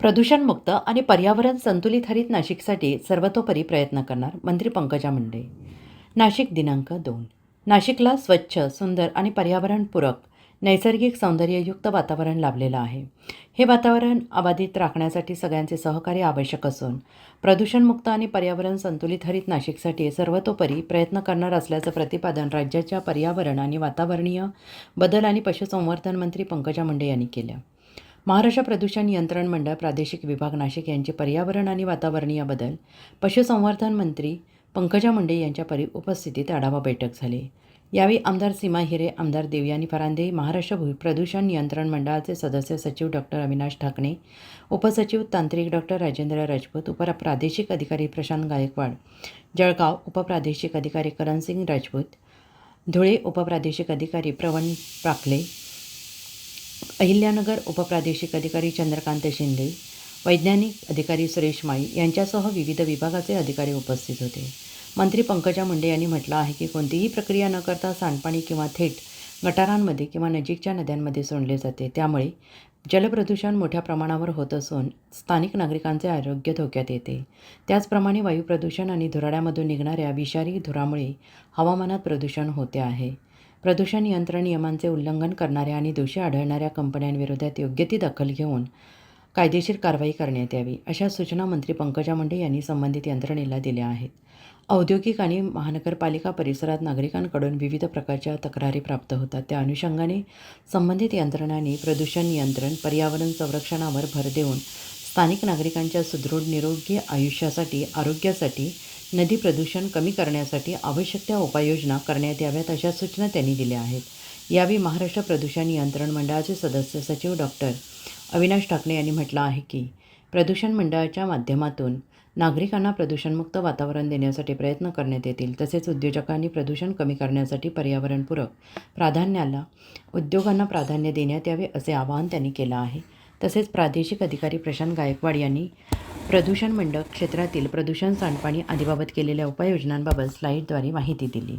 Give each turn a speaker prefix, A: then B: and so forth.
A: प्रदूषणमुक्त आणि पर्यावरण संतुलित हरित नाशिकसाठी सर्वतोपरी प्रयत्न करणार मंत्री पंकजा मुंडे. नाशिक दिनांक दोन. नाशिकला स्वच्छ सुंदर आणि पर्यावरणपूरक नैसर्गिक सौंदर्ययुक्त वातावरण लाभलेलं आहे. हे वातावरण अबाधित राखण्यासाठी सगळ्यांचे सहकार्य आवश्यक असून प्रदूषणमुक्त आणि पर्यावरण संतुलित हरित नाशिकसाठी सर्वतोपरी प्रयत्न करणार असल्याचं प्रतिपादन राज्याच्या पर्यावरण आणि वातावरणीय बदल आणि पशुसंवर्धन मंत्री पंकजा मुंडे यांनी केलं. महाराष्ट्र प्रदूषण नियंत्रण मंडळ प्रादेशिक विभाग नाशिक यांचे पर्यावरण आणि वातावरणीय बदल पशुसंवर्धन मंत्री पंकजा मुंडे यांच्या परि उपस्थितीत आढावा बैठक झाली. यावेळी आमदार सीमा हिरे आमदार देवयानी फरांदे महाराष्ट्र भू प्रदूषण नियंत्रण मंडळाचे सदस्य सचिव डॉक्टर अविनाश ठाकणे उपसचिव तांत्रिक डॉक्टर राजेंद्र राजपूत उप प्रादेशिक अधिकारी प्रशांत गायकवाड जळगाव उपप्रादेशिक अधिकारी करणसिंग राजपूत धुळे उपप्रादेशिक अधिकारी प्रवण प्राकले अहिल्यानगर उपप्रादेशिक अधिकारी चंद्रकांत शिंदे वैज्ञानिक अधिकारी सुरेश माळी यांच्यासह विविध विभागाचे अधिकारी उपस्थित होते. मंत्री पंकजा मुंडे यांनी म्हटलं आहे की कोणतीही प्रक्रिया न करता सांडपाणी किंवा थेट गटारांमध्ये किंवा नजीकच्या नद्यांमध्ये सोडले जाते. त्यामुळे जलप्रदूषण मोठ्या प्रमाणावर होत असून स्थानिक नागरिकांचे आरोग्य धोक्यात येते. त्याचप्रमाणे वायू प्रदूषण आणि धुराड्यामधून निघणाऱ्या विषारी धुरामुळे हवामानात प्रदूषण होते आहे. प्रदूषण नियंत्रण नियमांचे उल्लंघन करणाऱ्या आणि दोषी आढळणाऱ्या कंपन्यांविरोधात योग्य ती दखल घेऊन कायदेशीर कारवाई करण्यात यावी अशा सूचना मंत्री पंकजा मुंडे यांनी संबंधित यंत्रणेला दिल्या आहेत. औद्योगिक आणि महानगरपालिका परिसरात नागरिकांकडून विविध प्रकारच्या तक्रारी प्राप्त होतात. त्या अनुषंगाने संबंधित यंत्रणांनी प्रदूषण नियंत्रण पर्यावरण संरक्षणावर भर देऊन स्थानिक नागरिकांच्या सुदृढ निरोगी आयुष्यासाठी आरोग्यासाठी नदी प्रदूषण कमी करण्यासाठी आवश्यक त्या उपाययोजना करण्यात याव्यात अशा सूचना त्यांनी दिल्या आहेत. यावेळी महाराष्ट्र प्रदूषण नियंत्रण मंडळाचे सदस्य सचिव डॉक्टर अविनाश ठाकरे यांनी म्हटलं आहे की प्रदूषण मंडळाच्या माध्यमातून नागरिकांना प्रदूषणमुक्त वातावरण देण्यासाठी प्रयत्न करण्यात येतील तसेच उद्योजकांनी प्रदूषण कमी करण्यासाठी पर्यावरणपूरक प्राधान्याला उद्योगांना प्राधान्य देण्यात यावे असे आवाहन त्यांनी केलं आहे. तसेच प्रादेशिक अधिकारी प्रशांत गायकवाड यांनी प्रदूषण मंडळ क्षेत्रातील प्रदूषण सांडपाणी आदीबाबत केलेल्या उपाययोजनांबाबत स्लाईडद्वारे माहिती दिली.